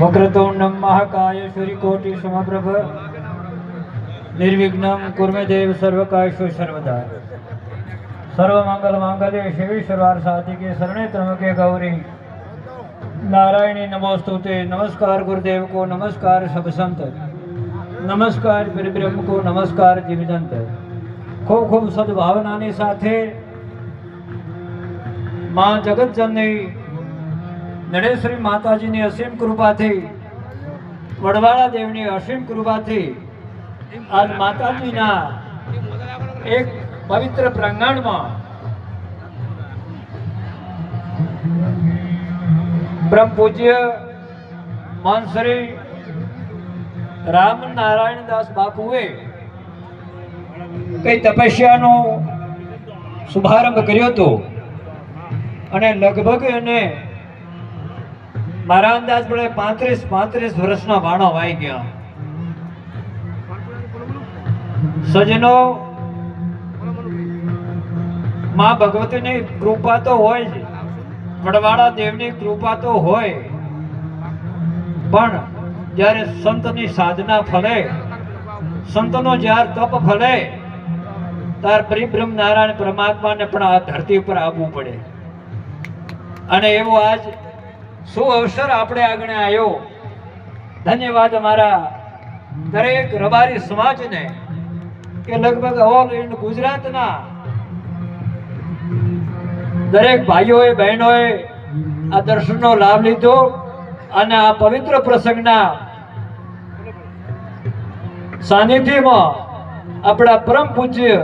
વક્રતુંડમ મહાકાય સૂર્યકોટિ સમપ્રભ નિર્વિઘ્નમ કુર્મે દેવ સર્વકાયશુ સર્વદા સર્વમંગલ માંગલ્ય શિવી સર્વાર સાધિકે શરણે ત્રમકે ગૌરી નારાયણી નમોસ્તુતે નમસ્કાર ગુરુદેવ કો નમસ્કાર સબ સંત નમસ્કાર બ્રહ્મ કો નમસ્કાર જીવજંત ખૂબ ખૂબ સદભાવનાની સાથે માં જગતજનની નડેશ્વરી માતાજીની અસીમ કૃપાથી, વડવાળા દેવની અસીમ કૃપાથી આજ માતાજીના એક પવિત્ર પ્રાંગણમાં બ્રહ્મ પૂજ્ય માનસરી રામ નારાયણ દાસ બાપુએ કઈ તપસ્યાનો શુભારંભ કર્યો હતો અને લગભગ એને મારા અંદાજ પડે પાંત્રીસ પાંત્રીસ વર્ષના વાણા વાઈ ગયા. સજનો, માં ભગવતીની કૃપા તો હોય જ. વડવાળા દેવની કૃપા તો હોય. પણ જ્યારે સંતની સાધના ફલે, સંતનો જ્યારે તપ ફલે, ત્યારે પરિબ્રહ્મ નારાયણ પરમાત્માને પણ આ ધરતી ઉપર આવવું પડે. અને એવો આજ શું અવસર આપણે આગળ આવ્યો ધન્યવાદ અમારા દરેક રબારી સમાજને કે લગભગ ઓલ ઇન્ડ ગુજરાતના દરેક ભાઈઓએ, બહેનોએ આ દર્શનનો લાભ લીધો અને આ પવિત્ર પ્રસંગના સાનિધ્યમાં આપણા પરમ પૂજ્ય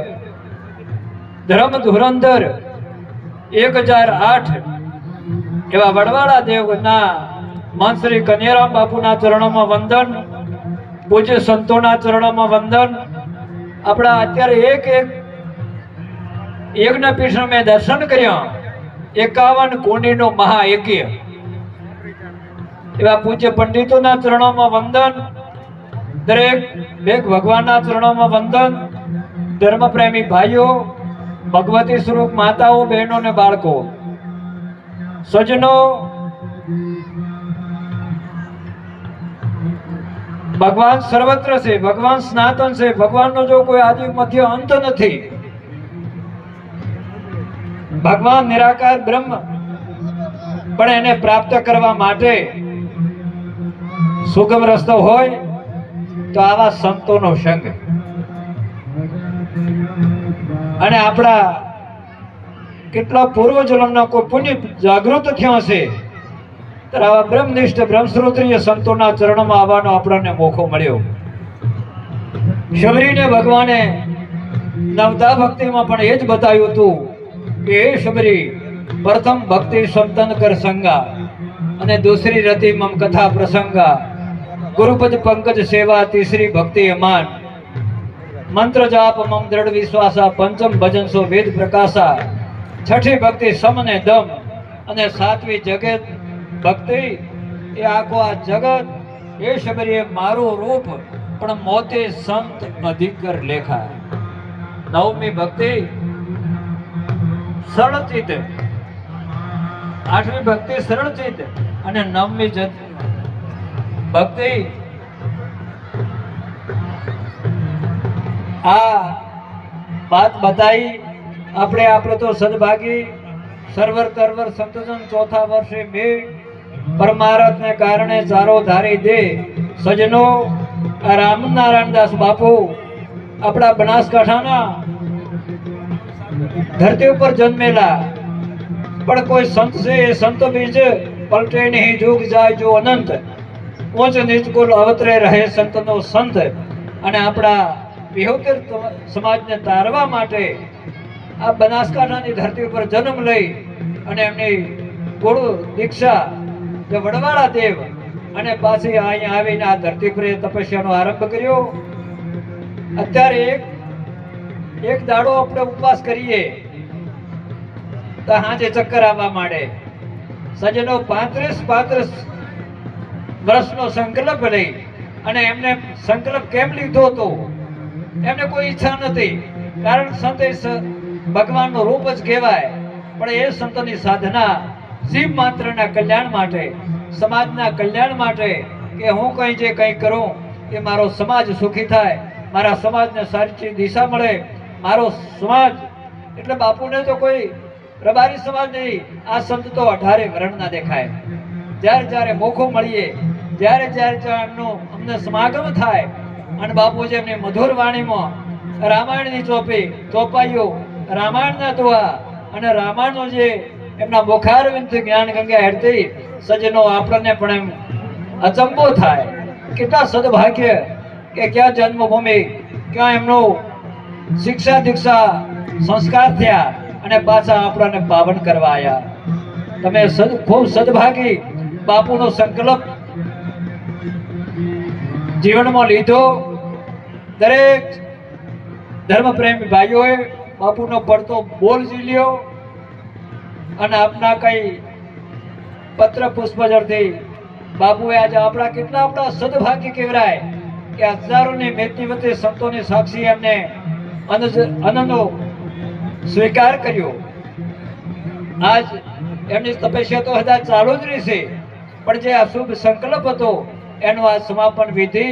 ધર્મ ધુરંધર એક હજાર આઠ એવા વડવાળા દેવના માનશ્રી કન્યારામ બાપુના ચરણોમાં વંદન, પૂજ્ય સંતોના ચરણોમાં વંદન. આપણા અત્યારે એક એક યજ્ઞ પીઠ મેં દર્શન કર્યા. એકાવન કુંડીનો મહાયજ્ઞ. એવા પૂજ્ય પંડિતોના ચરણોમાં વંદન, દરેક બેક ભગવાનના ચરણોમાં વંદન. ધર્મપ્રેમી ભાઈઓ, ભગવતી સ્વરૂપ માતાઓ, બહેનો ને બાળકો. સજનો ભગવાન સર્વત્ર છે, ભગવાન સ્નાતન છે, ભગવાનનો જો કોઈ આદિ મધ્ય અંત નથી, ભગવાન નિરાકાર બ્રહ્મ, પણ એને પ્રાપ્ત કરવા માટે સુગમ રસ્તો હોય, તો આવા સંતોનો સંગ. અને આપણા કેટલા પૂર્વ જન્મના કોઈ પુણ્ય જાગૃત થયા હશે? ત્યારે આવા બ્રહ્મનિષ્ઠ બ્રહ્મશ્રોત્રીય સંતોના ચરણમાં આવવાનો આપણને મોકો મળ્યો. શબરીને ભગવાને નવતા ભક્તિમાં પણ એ જ બતાવ્યું હતું કે, હે શબરી, પ્રથમ ભક્તિ સંતન કર સંગા અને દૂસરી રતિ મમ કથા પ્રસંગા. ગુરુપદ પંકજ સેવા તીસરી ભક્તિ અમાન મંત્ર જાપ મમ દ્રઢ વિશ્વાસા પંચમ ભજન સો વેદ પ્રકાશા. છઠ્ઠી ભક્તિ સમ ને દમ અને સાતમી જગત ભક્તિ એ આખો આ જગત એ શબરીએ મારું રૂપ પણ મોતે સંત અધિકર લેખા. નવમી ભક્તિ સરળચિત આઠમી ભક્તિ સરળચિત અને નવમી ભક્તિ. આ વાત બતાવી આપણે આપણે તો સદભાગી, સર્વર તરવર સંતજન ચોથા વર્ષે મે પરમારથને કારણે ચારો ધારી દે. સજનો રામનારાયણ દાસ બાપુ, આપણા બનાસકાંઠાના ધરતી ઉપર જન્મેલા. પણ કોઈ સંત છે, એ સંત બીજ પલટે નહીં, જોગ જાય જો અનંત. ઉચ્ચ નીચ અવતરે રહે સંતનો સંત. અને આપણા વિહોતર સમાજને તારવા માટે આ બનાસકાંઠાની ધરતી ઉપર જન્મ લઈ અને એમની ગુરુ દીક્ષા જે વડવાળા દેવ અને પાછી અહીંયા આવીને આ ધરતી પર તપસ્યાનો આરંભ કર્યો. અત્યારે એક એક દાડો આપણે ઉપવાસ કરીએ. તો હાજે ચક્કર આવવા માંડે. સજનો પાંત્રીસ પાંત્રીસ વર્ષનો સંકલ્પ લઈ અને એમને સંકલ્પ કેમ લીધો હતો એમને કોઈ ઈચ્છા નથી કારણ સંત ભગવાનનું રૂપ જ કહેવાય. પણ એ સંતોની સાધના જીવ માત્રના કલ્યાણ માટે, સમાજના કલ્યાણ માટે કે હું કંઈ જે કંઈ કરું, એ મારો સમાજ સુખી થાય, મારા સમાજને સારી દિશા મળે, મારો સમાજ, એટલે બાપુને તો કોઈ રબારી સમાજ નહીં, આ સંત તો અઢારે વર્ણના દેખાય. જ્યારે જ્યારે મોખો મળીએ જ્યારે જ્યારે એમનું અમને સમાગમ થાય, અને બાપુજી એમની મધુર વાણીમાં રામાયણની ચોપી, ચોપાઈઓ રામાયણના દુઆ અને રામાયણનું જે એમના મુખારવિંદ જ્ઞાન ગંગા હેડતી સજ્જનો આપણને પણ એમ અચંબો થાય. કેટલા સદભાગ્ય કે ક્યાં જન્મભૂમિ, ક્યાં એમનું શિક્ષા દીક્ષા સંસ્કાર થયા અને પાછા આપણને પાવન કરવા આવ્યા તમે સદ, ખૂબ સદભાગી બાપુનો સંકલ્પ જીવનમાં લીધો. દરેક ધર્મપ્રેમી ભાઈઓએ બાપુનો પડતો બોલ ઝીલ્યો અને આપના કઈ પત્ર પુષ્પજળથી બાપુએ આજે આપણા કેટલા આપણા સદભાગ્ય કહેવાય કે હજારોની મેતી વચ્ચે સંતોની સાક્ષી એમને અનનો સ્વીકાર કર્યો. આજ એમની તપસ્યા તો હજાર ચાલુ જ રહેશે, પણ જે આ શુભ સંકલ્પ હતો એનું આ સમાપન વિધિ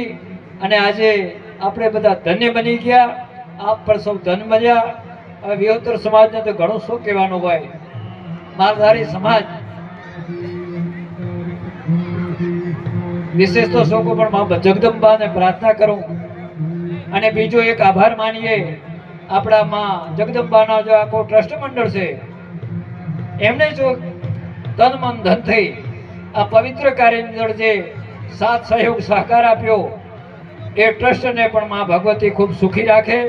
અને આજે આપણે બધા ધન્ય બની ગયા. આપ પણ સૌ ધન બન્યા. હવે વિહોતર સમાજને તો ઘણું શું કહેવાનું હોય? માલધારી સમાજ. વિશેષ તો શોકો, પણ મા જગદંબાને પ્રાર્થના કરું. અને બીજો એક આભાર માનીએ, આપણા માં જગદંબાના જો આખો ટ્રસ્ટ મંડળ છે, એમને જો તન મન ધન થઈ, આ પવિત્ર અંદર જે સાથ સહયોગ સહકાર આપ્યો, એ ટ્રસ્ટને પણ મા ભગવતી ખૂબ સુખી રાખે.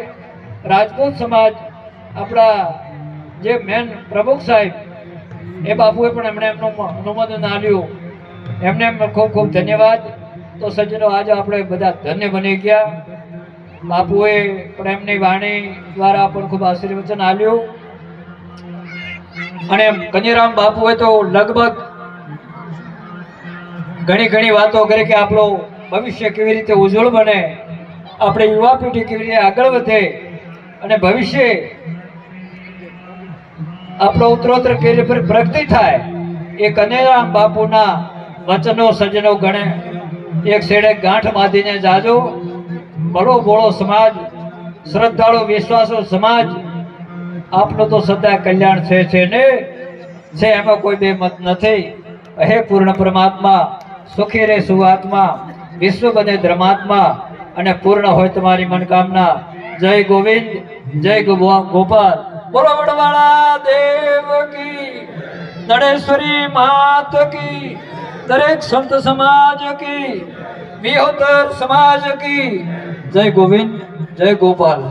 રાજપૂત સમાજ આપણા જે મેન પ્રમુખ સાહેબ, એ બાપુએ પણ એમણે એમનું અનુમોદન આપ્યું. એમને એમ ખૂબ ખૂબ ધન્યવાદ. તો સજ્જનો, આજે આપણે બધા ધન્ય બની ગયા. બાપુએ પણ એમની વાણી દ્વારા પણ ખૂબ આશીર્વચન આપ્યું. અને કનીરામ બાપુએ તો લગભગ ઘણી ઘણી વાતો કરી કે આપણું ભવિષ્ય કેવી રીતે ઉજ્જવળ બને, આપણે યુવા પેઢી કેવી રીતે આગળ વધે અને ભવિષ્ય આપણો ઉત્તરોત્તર કેવી પર પ્રગતિ થાય, એ કનેરામ બાપુના વચનો સજ્જનો ગણે. એક છેડે ગાંઠ બાંધીને જાજો. બળો બોળો સમાજ, શ્રદ્ધાળુ, વિશ્વાસો સમાજ, આપનું તો સદા કલ્યાણ છે છે ને? છે, એમાં કોઈ બે મત નથી. હે પૂર્ણ પરમાત્મા, સુખી રે સુઆત્મા, વિશ્વ બને ધર્માત્મા, અને પૂર્ણ હોય તમારી મનકામના. જય ગોવિંદ, જય ગોપાલ. બોલો વડવાળા દેવ કી નડેશ્વરી માત કી દરેક સંત સમાજ કી વિહોતર સમાજ કી જય ગોવિંદ જય ગોપાલ